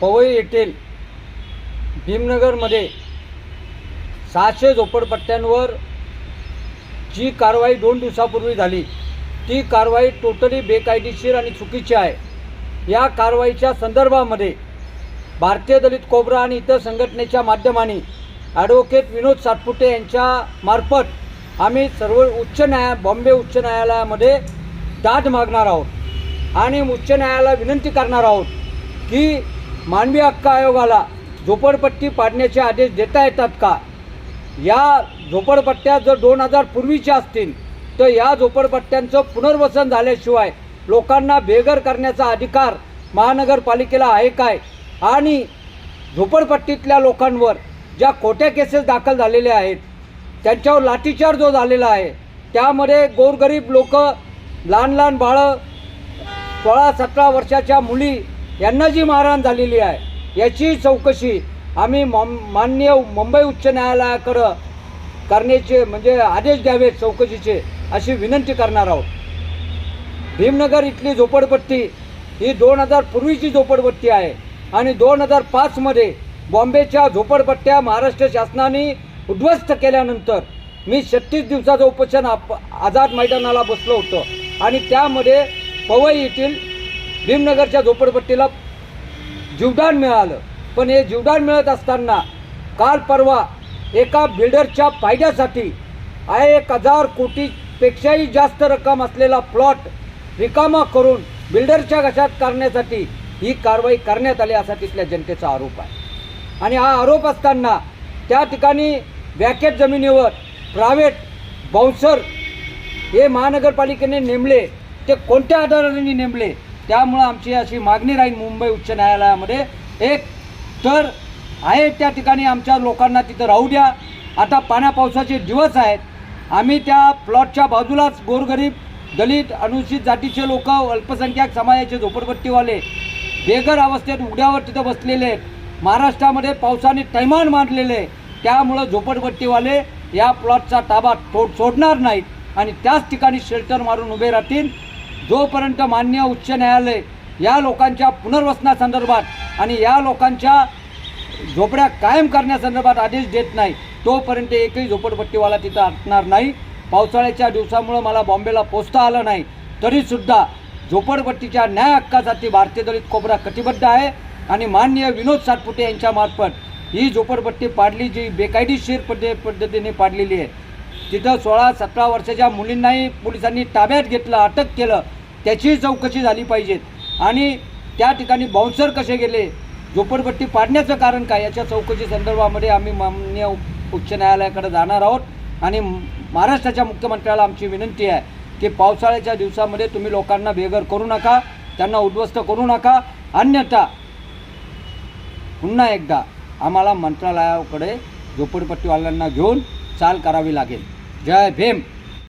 पवई येथील भीमनगरमध्ये सहाशे झोपडपट्ट्यांवर जी कारवाई दोन दिवसापूर्वी झाली ती कारवाई टोटली बेकायदेशीर आणि चुकीची आहे. या कारवाईच्या संदर्भामध्ये भारतीय दलित कोबरा आणि इतर संघटनेच्या माध्यमाने ॲडव्होकेट विनोद सातपुते यांच्या मार्फत आम्ही सर्व उच्च न्याया बॉम्बे उच्च न्यायालयामध्ये दाद मागणार आहोत आणि उच्च न्यायालयाला विनंती करणार आहोत की मानवी हक्क आयोगाला झोपडपट्टी पाडण्याचे आदेश देता येतात का? या झोपडपट्ट्या जर दोन हजार पूर्वीच्या असतील तर या झोपडपट्ट्यांचं पुनर्वसन झाल्याशिवाय लोकांना बेघर करण्याचा अधिकार महानगरपालिकेला आहे काय? आणि झोपडपट्टीतल्या लोकांवर ज्या खोट्या केसेस दाखल झालेल्या आहेत त्यांच्यावर लाठीचार्ज जो झालेला आहे त्यामध्ये गोरगरीब लोक लहान लहान बाळं सोळा सतरा वर्षाच्या मुली यांना जी मारहाण झालेली आहे याची चौकशी आम्ही मॉम मुंबई उच्च न्यायालयाकडं करण्याचे म्हणजे आदेश द्यावेत चौकशीचे अशी विनंती करणार आहोत. भीमनगर इथली झोपडपट्टी ही दोन हजार पूर्वीची झोपडपट्टी आहे आणि दोन हजार पाचमध्ये बॉम्बेच्या झोपडपट्ट्या महाराष्ट्र शासनाने उद्ध्वस्त केल्यानंतर मी छत्तीस दिवसाचं उपोषण आप आझाद मैदानाला बसलो होतो आणि त्यामध्ये पवई येथील भीमनगरच्या झोपडपट्टीला जीवदान मिळालं. पण हे जीवदान मिळत असताना काल परवा एका बिल्डरच्या फायद्यासाठी आहे एक हजार कोटीपेक्षाही जास्त रक्कम असलेला प्लॉट रिकामा करून बिल्डरच्या घशात करण्यासाठी ही कारवाई करण्यात आली असा तिथल्या जनतेचा आरोप आहे. आणि हा आरोप असताना त्या ठिकाणी वॅकेट जमिनीवर प्रायव्हेट बाउन्सर हे महानगरपालिकेने नेमले ते कोणत्या आधाराने नेमले त्यामुळं आमची अशी मागणी राहील मुंबई उच्च न्यायालयामध्ये. एक तर आहे त्या ठिकाणी आमच्या लोकांना तिथं राहू द्या. आता पाण्या पावसाचे दिवस आहेत. आम्ही त्या प्लॉटच्या बाजूलाच गोरगरीब दलित अनुसूचित जातीचे लोक अल्पसंख्याक समाजाचे झोपडपट्टीवाले बेघर अवस्थेत उघड्यावर तिथं बसलेले आहेत महाराष्ट्रामध्ये पावसाने तैमान मांडलेले आहे. त्यामुळं झोपडपट्टीवाले या प्लॉटचा ताबा तोड सोडणार नाहीत. आणि त्याच ठिकाणी शेल्टर मारून उभे राहतील. जोपर्यंत मान्य उच्च न्यायालय या लोकांच्या पुनर्वसनासंदर्भात आणि या लोकांच्या झोपड्या कायम करण्यासंदर्भात आदेश देत नाही तोपर्यंत एकही झोपडपट्टीवाला तिथं असणार नाही. पावसाळ्याच्या दिवसामुळं मला बॉम्बेला पोचता आलं नाही. तरीसुद्धा झोपडपट्टीच्या न्याय हक्कासाठी भारतीय दलित कोबरा कटिबद्ध आहे आणि माननीय विनोद सातपुते यांच्यामार्फत ही झोपडपट्टी पाडली जी बेकायदेशीर पद्धतीने पाडलेली आहे. तिथं सोळा सतरा वर्षाच्या मुलींनाही पोलिसांनी ताब्यात घेतलं अटक केलं. त्याचीही चौकशी झाली पाहिजेत आणि त्या ठिकाणी बाउन्सर कसे गेले झोपडपट्टी पाडण्याचं कारण काय याच्या चौकशी संदर्भामध्ये आम्ही माननीय उच्च न्यायालयाकडे जाणार आहोत. आणि महाराष्ट्राच्या मुख्यमंत्र्याला आमची विनंती आहे की पावसाळ्याच्या दिवसामध्ये तुम्ही लोकांना बेघर करू नका त्यांना उद्ध्वस्त करू नका. अन्यथा पुन्हा एकदा आम्हाला मंत्रालयाकडे झोपडपट्टीवाल्यांना घेऊन चाल करावी लागेल. जय भीम